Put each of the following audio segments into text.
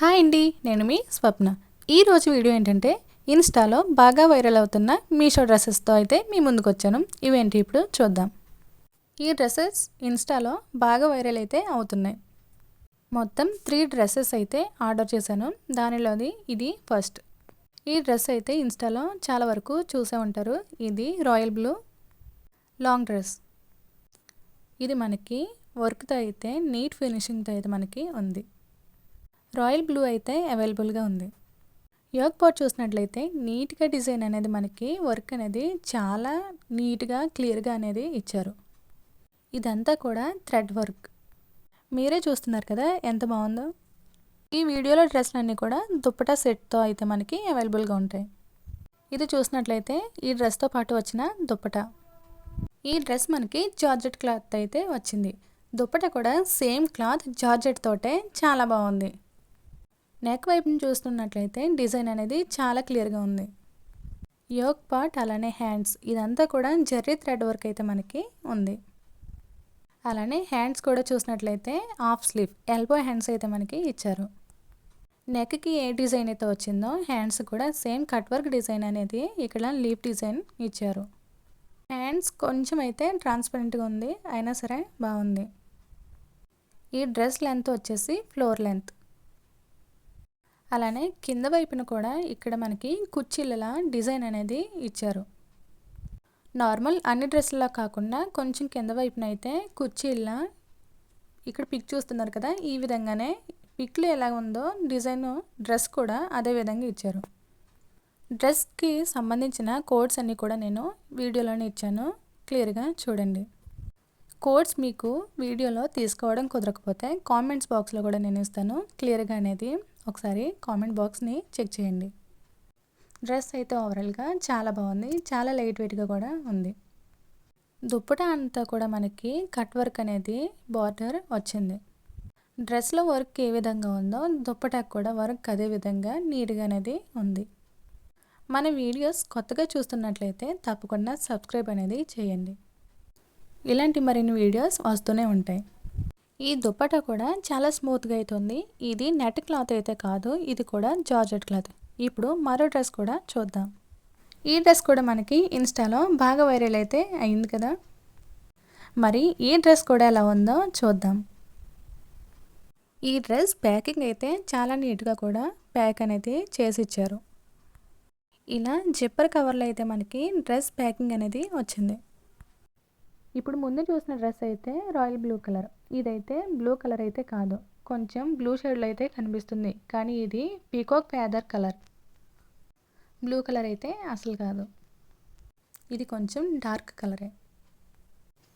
Hi అండి నేను మీ స్వప్న. ఈరోజు వీడియో ఏంటంటే ఇన్స్టాలో బాగా వైరల్ అవుతున్న మీషో డ్రెస్సెస్తో అయితే మీ ముందుకు వచ్చాను ఇవేంటి ఇప్పుడు చూద్దాం. ఈ డ్రెస్సెస్ ఇన్స్టాలో బాగా వైరల్ అయితే అవుతున్నాయి. మొత్తం త్రీ డ్రెస్సెస్ అయితే ఆర్డర్ చేశాను. దానిలోది ఇది ఫస్ట్. ఈ డ్రెస్ అయితే ఇన్స్టాలో చాలా వరకు చూసే ఉంటారు. ఇది రాయల్ బ్లూ లాంగ్ డ్రెస్. ఇది మనకి వర్క్తో అయితే నీట్ ఫినిషింగ్తో అయితే మనకి ఉంది. రాయల్ బ్లూ అయితే అవైలబుల్గా ఉంది. యోగ్ పాట్ చూసినట్లయితే నీట్గా డిజైన్ అనేది మనకి వర్క్ అనేది చాలా నీట్గా క్లియర్గా అనేది ఇచ్చారు. ఇదంతా కూడా థ్రెడ్ వర్క్. మీరే చూస్తున్నారు కదా ఎంత బాగుందో. ఈ వీడియోలో డ్రెస్లన్నీ కూడా దుప్పటా సెట్తో అయితే మనకి అవైలబుల్గా ఉంటాయి. ఇది చూసినట్లయితే ఈ డ్రెస్తో పాటు వచ్చిన దుప్పట. ఈ డ్రెస్ మనకి జార్జెట్ క్లాత్ అయితే వచ్చింది. దుప్పట కూడా సేమ్ క్లాత్ జార్జెట్ తోటే చాలా బాగుంది. నెక్ వైపుని చూస్తున్నట్లయితే డిజైన్ అనేది చాలా క్లియర్గా ఉంది. యోగ్ పార్ట్ అలానే హ్యాండ్స్ ఇదంతా కూడా జెర్రీ థ్రెడ్ వర్క్ అయితే మనకి ఉంది. అలానే హ్యాండ్స్ కూడా చూసినట్లయితే హాఫ్ స్లీవ్ ఎల్బో హ్యాండ్స్ అయితే మనకి ఇచ్చారు. నెక్కి ఏ డిజైన్ అయితే వచ్చిందో హ్యాండ్స్ కూడా సేమ్ కట్ వర్క్ డిజైన్ అనేది ఇక్కడ లీఫ్ డిజైన్ ఇచ్చారు. హ్యాండ్స్ కొంచెం అయితే ట్రాన్స్పరెంట్గా ఉంది అయినా సరే బాగుంది. ఈ డ్రెస్ లెంత్ వచ్చేసి ఫ్లోర్ లెంత్ అలానే కింద వైపున కూడా ఇక్కడ మనకి కుర్చీలలా డిజైన్ అనేది ఇచ్చారు. నార్మల్ అన్ని డ్రెస్సులా కాకుండా కొంచెం కింద వైపున అయితే కుర్చీల ఇక్కడ పిక్ చూస్తున్నారు కదా ఈ విధంగానే పిక్లో ఎలా ఉందో డిజైన్ డ్రెస్ కూడా అదే విధంగా ఇచ్చారు. డ్రెస్కి సంబంధించిన కోడ్స్ అన్నీ కూడా నేను వీడియోలోనే ఇచ్చాను క్లియర్గా చూడండి. కోడ్స్ మీకు వీడియోలో తీసుకోవడం కుదరకపోతే కామెంట్స్ బాక్స్లో కూడా నేను ఇస్తాను క్లియర్గా అనేది. ఒకసారి కామెంట్ బాక్స్ని చెక్ చేయండి. డ్రెస్ అయితే ఓవరాల్గా చాలా బాగుంది. చాలా లైట్ వెయిట్గా కూడా ఉంది. దుప్పట అంతా కూడా మనకి కట్ వర్క్ అనేది బార్డర్ వచ్చింది. డ్రెస్లో వర్క్ ఏ విధంగా ఉందో దుప్పటాకు కూడా వర్క్ అదే విధంగా నీట్గా అనేది ఉంది. మన వీడియోస్ కొత్తగా చూస్తున్నట్లయితే తప్పకుండా సబ్స్క్రైబ్ అనేది చేయండి. ఇలాంటి మరిన్ని వీడియోస్ వస్తూనే ఉంటాయి. ఈ దుప్పట కూడా చాలా స్మూత్గా అవుతుంది ఇది నెట్ క్లాత్ అయితే కాదు ఇది కూడా జార్జెట్ క్లాత్. ఇప్పుడు మరో డ్రెస్ కూడా చూద్దాం. ఈ డ్రెస్ కూడా మనకి ఇన్స్టాలో బాగా వైరల్ అయితే అయింది కదా? మరి ఈ డ్రెస్ కూడా ఎలా ఉందో చూద్దాం. ఈ డ్రెస్ ప్యాకింగ్ అయితే చాలా నీట్గా కూడా ప్యాక్ అనేది చేసి ఇచ్చారు ఇలా జిప్పర్ కవర్లో అయితే మనకి డ్రెస్ ప్యాకింగ్ అనేది వచ్చింది. ఇప్పుడు ముందు చూసిన డ్రెస్ అయితే రాయల్ బ్లూ కలర్. ఇదైతే బ్లూ కలర్ అయితే కాదు. కొంచెం బ్లూ షేడ్లో అయితే కనిపిస్తుంది. కానీ ఇది peacock feather colour. Blue colour అయితే అసలు కాదు. ఇది కొంచెం డార్క్ కలరే.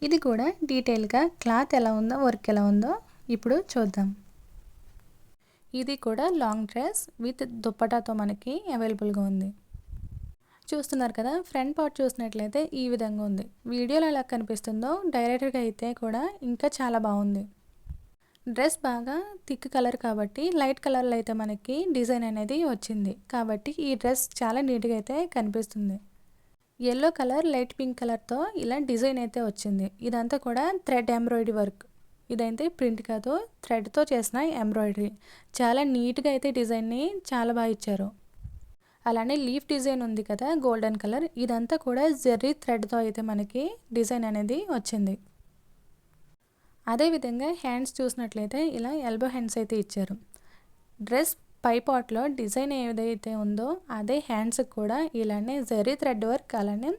ఇది కూడా డీటెయిల్గా క్లాత్ ఎలా ఉందో వర్క్ ఎలా ఉందో ఇప్పుడు చూద్దాం. ఇది కూడా లాంగ్ డ్రెస్ విత్ దుప్పటాతో మనకి అవైలబుల్గా ఉంది. చూస్తున్నారు కదా ఫ్రంట్ పార్ట్ చూసినట్లయితే ఈ విధంగా ఉంది. వీడియోలో ఎలా కనిపిస్తుందో డైరెక్ట్గా అయితే కూడా ఇంకా చాలా బాగుంది. డ్రెస్ బాగా థిక్ కలర్ కాబట్టి లైట్ కలర్లో అయితే మనకి డిజైన్ అనేది వచ్చింది. కాబట్టి ఈ డ్రెస్ చాలా నీట్గా అయితే కనిపిస్తుంది. ఎల్లో కలర్ లైట్ పింక్ కలర్తో ఇలా డిజైన్ అయితే వచ్చింది. ఇదంతా కూడా థ్రెడ్ ఎంబ్రాయిడరీ వర్క్. ఇదైతే ప్రింట్ కాదు థ్రెడ్తో చేసిన ఎంబ్రాయిడరీ. చాలా నీట్గా అయితే డిజైన్ని చాలా బాగా ఇచ్చారు. అలానే లీఫ్ డిజైన్ ఉంది కదా గోల్డెన్ కలర్. ఇదంతా కూడా జెర్రీ థ్రెడ్తో అయితే మనకి డిజైన్ అనేది వచ్చింది. అదేవిధంగా హ్యాండ్స్ చూసినట్లయితే ఇలా ఎల్బో హ్యాండ్స్ అయితే ఇచ్చారు. డ్రెస్ పై పాట్లో డిజైన్ ఏదైతే ఉందో అదే హ్యాండ్స్కి కూడా ఇలానే జెర్రీ థ్రెడ్ వర్క్ అలానే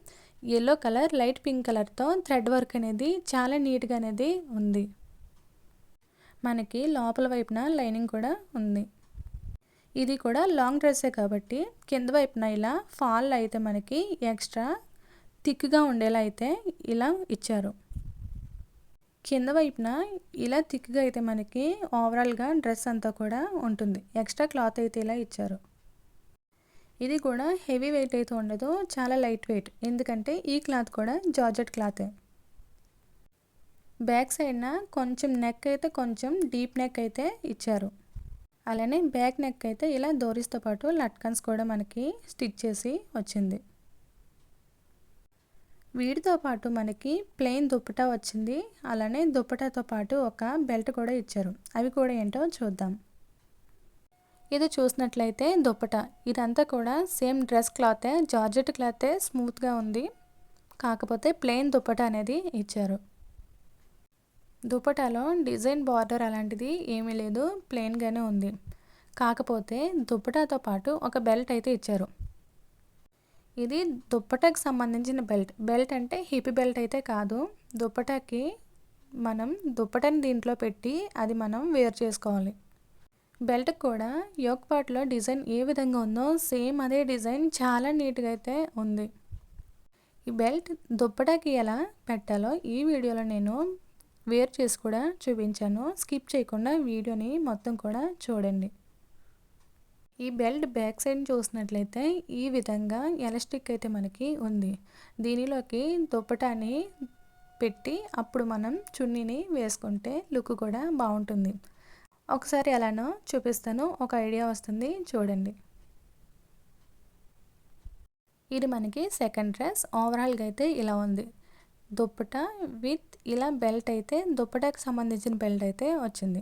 ఎల్లో కలర్ లైట్ పింక్ కలర్తో థ్రెడ్ వర్క్ అనేది చాలా నీట్గా అనేది ఉంది. మనకి లోపల వైపున లైనింగ్ కూడా ఉంది. ఇది కూడా లాంగ్ డ్రెస్సే కాబట్టి కింద వైపున ఇలా ఫాల్ అయితే మనకి ఎక్స్ట్రా థిక్గా ఉండేలా అయితే ఇలా ఇచ్చారు. కింద వైపున ఇలా థిక్గా అయితే మనకి ఓవరాల్గా డ్రెస్ అంతా కూడా ఉంటుంది. ఎక్స్ట్రా క్లాత్ అయితే ఇలా ఇచ్చారు. ఇది కూడా హెవీ వెయిట్ అయితే ఉండదు చాలా లైట్ వెయిట్. ఎందుకంటే ఈ క్లాత్ కూడా జార్జెట్ క్లాతే. బ్యాక్ సైడ్న కొంచెం నెక్ అయితే కొంచెం డీప్ నెక్ అయితే ఇచ్చారు. అలానే బ్యాక్ నెక్ అయితే ఇలా దోరీస్తో పాటు లట్కన్స్ కూడా మనకి స్టిచ్ చేసి వచ్చింది. వీటితో పాటు మనకి ప్లెయిన్ దుప్పటా వచ్చింది. అలానే దుప్పటాతో పాటు ఒక బెల్ట్ కూడా ఇచ్చారు. అవి కూడా ఏంటో చూద్దాం. ఇది చూసినట్లయితే దుప్పట. ఇదంతా కూడా సేమ్ డ్రెస్ క్లాతే జార్జెట్ క్లాతే స్మూత్గా ఉంది. కాకపోతే ప్లెయిన్ దుప్పట అనేది ఇచ్చారు. దుప్పటాలో డిజైన్ బార్డర్ అలాంటిది ఏమీ లేదు ప్లెయిన్గానే ఉంది. కాకపోతే దుప్పటాతో పాటు ఒక బెల్ట్ అయితే ఇచ్చారు. ఇది దుప్పటాకి సంబంధించిన బెల్ట్. బెల్ట్ అంటే హిప్ బెల్ట్ అయితే కాదు. దుప్పటాకి మనం దుప్పటని దీంట్లో పెట్టి అది మనం వేర్ చేసుకోవాలి. బెల్ట్ కూడా యోక్ పార్ట్లో డిజైన్ ఏ విధంగా ఉందో సేమ్ అదే డిజైన్ చాలా నీట్గా అయితే ఉంది. ఈ బెల్ట్ దుప్పటాకి ఎలా పెట్టాలో ఈ వీడియోలో నేను వేర్ చేసి కూడా చూపించాను. స్కిప్ చేయకుండా వీడియోని మొత్తం కూడా చూడండి. ఈ బెల్ట్ బ్యాక్ సైడ్ చూసినట్లయితే ఈ విధంగా ఎలాస్టిక్ అయితే మనకి ఉంది. దీనిలోకి దుప్పటాన్ని పెట్టి అప్పుడు మనం చున్నీని వేసుకుంటే లుక్ కూడా బాగుంటుంది. ఒకసారి ఎలానో చూపిస్తాను. ఒక ఐడియా వస్తుంది. చూడండి. ఇది మనకి సెకండ్ డ్రెస్. ఓవరాల్గా అయితే ఇలా ఉంది. దుప్పట విత్ ఇలా బెల్ట్ అయితే దుప్పటకు సంబంధించిన బెల్ట్ అయితే వచ్చింది.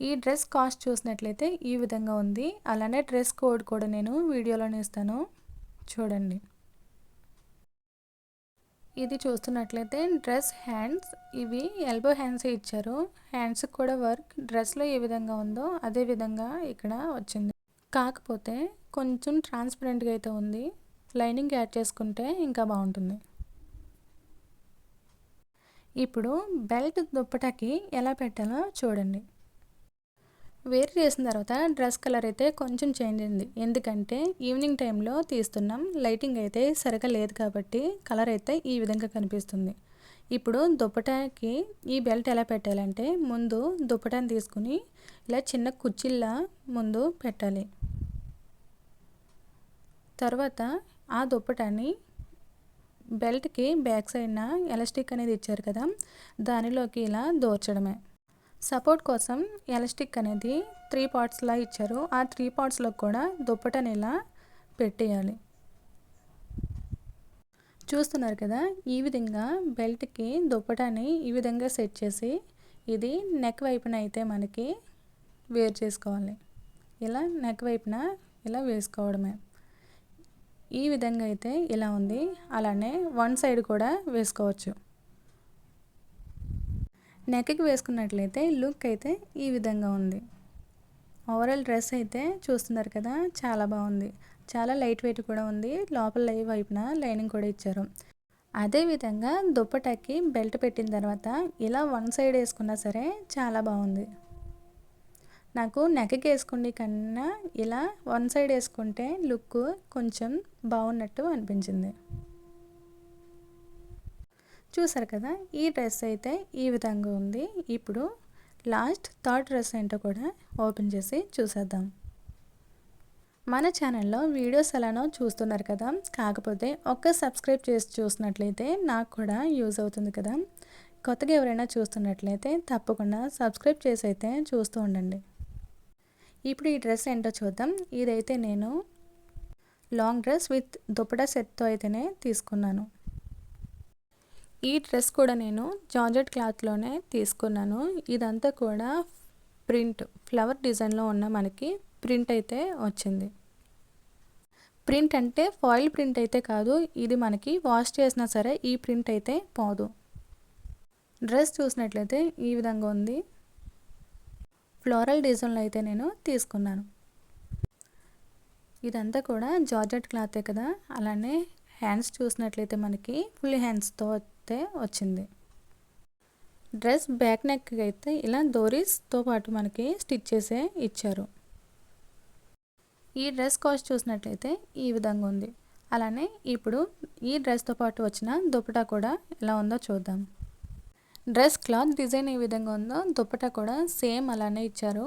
ఈ డ్రెస్ కాస్ట్ చూసినట్లయితే ఈ విధంగా ఉంది. అలానే డ్రెస్ కోడ్ కూడా నేను వీడియోలోనే ఇస్తాను. చూడండి. ఇది చూస్తున్నట్లయితే డ్రెస్ హ్యాండ్స్. ఇవి ఎల్బో హ్యాండ్స్ ఇచ్చారు. హ్యాండ్స్కి కూడా వర్క్. డ్రెస్లో ఏ విధంగా ఉందో అదే విధంగా ఇక్కడ వచ్చింది. కాకపోతే కొంచెం ట్రాన్స్పరెంట్గా అయితే ఉంది. లైనింగ్ యాడ్ చేసుకుంటే ఇంకా బాగుంటుంది. ఇప్పుడు బెల్ట్ దుప్పటకి ఎలా పెట్టాలో చూడండి. వేర్ చేసిన తర్వాత డ్రెస్ కలర్ అయితే కొంచెం చేంజ్ అయింది. ఎందుకంటే ఈవినింగ్ టైంలో తీస్తున్నాం. లైటింగ్ అయితే సరిగా లేదు కాబట్టి కలర్ అయితే ఈ విధంగా కనిపిస్తుంది. ఇప్పుడు దుప్పటాకి ఈ బెల్ట్ ఎలా పెట్టాలంటే ముందు దుప్పటాన్ని తీసుకుని ఇలా చిన్న కుర్చీలా ముందు పెట్టాలి. తర్వాత ఆ దుప్పటాన్ని బెల్ట్కి బ్యాక్ సైడ్న ఎలాస్టిక్ అనేది ఇచ్చారు కదా దానిలోకి ఇలా దోర్చడమే. సపోర్ట్ కోసం ఎలాస్టిక్ అనేది త్రీ పార్ట్స్లా ఇచ్చారు. ఆ త్రీ పార్ట్స్లో కూడా దుప్పటని ఇలా పెట్టేయాలి. చూస్తున్నారు కదా ఈ విధంగా బెల్ట్కి దుప్పటాన్ని ఈ విధంగా సెట్ చేసి ఇది నెక్ వైపున అయితే మనకి వేరు చేసుకోవాలి. ఇలా నెక్ వైపున ఇలా వేసుకోవడమే. ఈ విధంగా అయితే ఇలా ఉంది. అలానే వన్ సైడ్ కూడా వేసుకోవచ్చు. నెక్కి వేసుకున్నట్లయితే లుక్ అయితే ఈ విధంగా ఉంది. ఓవరాల్ డ్రెస్ అయితే చూస్తున్నారు కదా చాలా బాగుంది. చాలా లైట్ వెయిట్ కూడా ఉంది. లోపల వైపున లైనింగ్ కూడా ఇచ్చారు. అదేవిధంగా దుప్పటాకి బెల్ట్ పెట్టిన తర్వాత ఇలా వన్ సైడ్ వేసుకున్నా సరే చాలా బాగుంది. నాకు నెక్కి వేసుకునే కన్నా ఇలా వన్ సైడ్ వేసుకుంటే లుక్ కొంచెం బాగున్నట్టు అనిపించింది. చూసారు కదా ఈ డ్రెస్ అయితే ఈ విధంగా ఉంది. ఇప్పుడు లాస్ట్ థర్డ్ డ్రెస్ ఏంటో కూడా ఓపెన్ చేసి చూసేద్దాం. మన ఛానల్లో వీడియోస్ ఎలానో చూస్తున్నారు కదా కాకపోతే ఒక్క సబ్స్క్రైబ్ చేసి చూసినట్లయితే నాకు కూడా యూజ్ అవుతుంది కదా. కొత్తగా ఎవరైనా చూస్తున్నట్లయితే తప్పకుండా సబ్స్క్రైబ్ చేసి అయితే చూస్తూ ఉండండి. ఇప్పుడు ఈ డ్రెస్ ఏంటో చూద్దాం. ఇదైతే నేను లాంగ్ డ్రెస్ విత్ దుప్పటా సెట్తో అయితేనే తీసుకున్నాను. ఈ డ్రెస్ కూడా నేను జార్జెట్ క్లాత్లోనే తీసుకున్నాను. ఇదంతా కూడా ప్రింట్ ఫ్లవర్ డిజైన్లో ఉన్న మనకి ప్రింట్ అయితే వచ్చింది. ప్రింట్ అంటే ఫాయిల్ ప్రింట్ అయితే కాదు ఇది మనకి వాష్ చేసినా సరే ఈ ప్రింట్ అయితే పోదు. డ్రెస్ చూసినట్లయితే ఈ విధంగా ఉంది. ఫ్లోరల్ డిజైన్లో అయితే నేను తీసుకున్నాను. ఇదంతా కూడా జార్జెట్ క్లాతే కదా? అలానే హ్యాండ్స్ చూసినట్లయితే మనకి ఫుల్ హ్యాండ్స్తో అయితే వచ్చింది. డ్రెస్ బ్యాక్ నెక్ అయితే ఇలా డోరీస్తో పాటు మనకి స్టిచ్ చేసే ఇచ్చారు. ఈ డ్రెస్ కాస్ట్ చూసినట్లయితే ఈ విధంగా ఉంది. అలానే ఇప్పుడు ఈ డ్రెస్తో పాటు వచ్చిన దుపటా కూడా ఎలా ఉందో చూద్దాం. డ్రెస్ క్లాత్ డిజైన్ ఏ విధంగా ఉందో దుప్పటా కూడా సేమ్ అలానే ఇచ్చారు.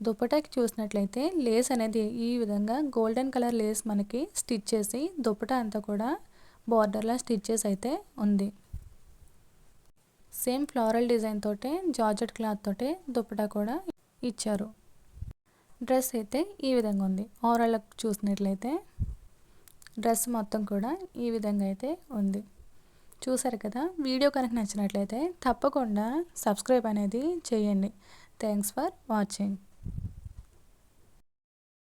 దుప్పటాకి చూసినట్లయితే లేస్ అనేది ఈ విధంగా గోల్డెన్ కలర్ లేస్ మనకి స్టిచ్ చేసి దుప్పటా అంతా కూడా బార్డర్లా స్టిచ్చెస్ అయితే ఉంది. సేమ్ ఫ్లోరల్ డిజైన్ తోటే జార్జెట్ క్లాత్ తోటే దుప్పటా కూడా ఇచ్చారు. డ్రెస్ అయితే ఈ విధంగా ఉంది. ఓవరాల్ చూసినట్లయితే డ్రెస్ మొత్తం కూడా ఈ విధంగా అయితే ఉంది. చూసారు కదా? వీడియో కనుక నచ్చినట్లయితే తప్పకుండా సబ్స్క్రైబ్ అనేది చేయండి. Thanks for watching.